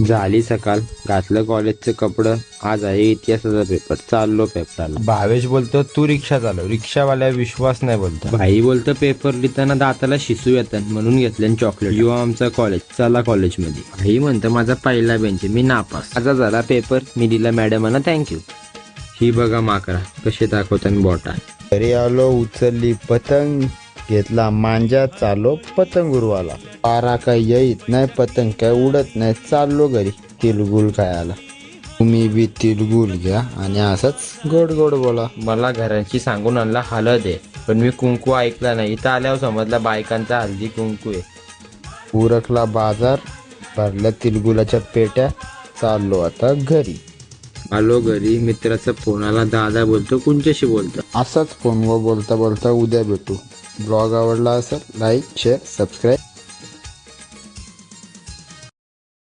झाली सकाळ. घातलं कॉलेजचं कपडं. आज आहे इतिहासाचा पेपर चाललो पेपराला. भावेश बोलतो तू रिक्षा चालव. रिक्षावाल्या विश्वास नाही बोलतो. भाई बोलतं पेपर लिहिताना दाताला शिसू येतात म्हणून घेतलं चॉकलेट यो आमचा कॉलेज चला कॉलेजमध्ये भाई म्हणतं माझा पहिला बेंच मी नापास. माझा झाला पेपर मी दिला मॅडमांना थँक्यू ही बघा माकरा कसे दाखवतात बोटा. घरी आलो उचलली पतंग. घेतला मांजा चालो पतंग उरवाला पारा काय येईत नाही पतंग काय उडत नाही चाललो घरी तिलगुल खायला. तुम्ही बी तिलगुल घ्या आणि असंच गोड गोड बोला. मला घरांची सांगून आणला हळद आहे पण मी कुंकू ऐकला नाही. इथं आल्यावर समजला बायकांचा हल्दी कुंकू आहे. उरकला बाजार भरल्या तिलगुलाच्या पेट्या चाललो आता घरी. आलो घरी मित्राचा फोन आला दादा बोलतो कुंच्याशी बोलतो? असाच फोनवर बोलता बोलता उद्या भेटू. ब्लॉग आवडला असेल लाईक शेअर सबस्क्राईब